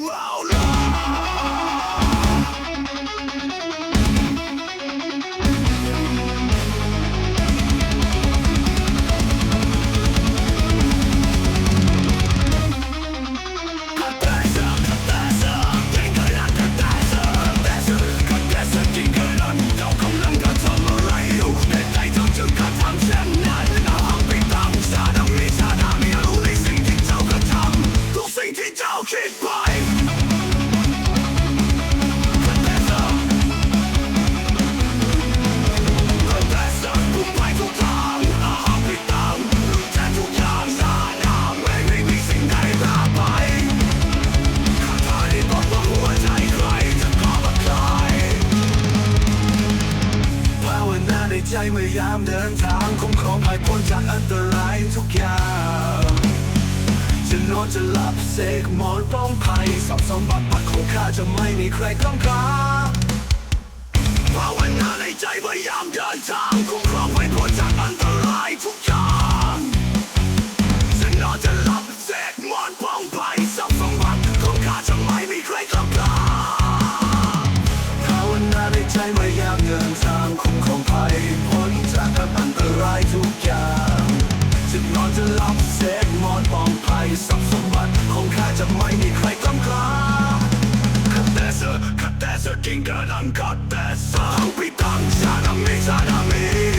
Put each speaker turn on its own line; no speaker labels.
ที่ ใจเมื่อยามเดินทางคุ้มครองให้พ้นจากอันตรายทุกอย่างจะนอนจะหลับเสกหมอนป้องภัยสอบสมบัติปัดของข้าจะไม่มีใครต้องการภาวนาในใจพยายามเดินทางคุ้มครองไว้พ้นจากอันตรายทุกอย่างจะนอนจะหลับเสกหมอนป้องภัยสอบสมบัติของข้าจะไม่มีใครต้องการภาวนาในใจพยายามเดินทางคง ยพ้นจากอันตรายทุกอย่างจะนอนจะหลับเสกหมอนปองภัยทรัพย์สมบัติของข้าจะไม่มีใครต้องการคัดแต่เสือขัดแต่เสือกิงกระดังขัดแต่สือเอาไปตั้งชาดามีชาดามี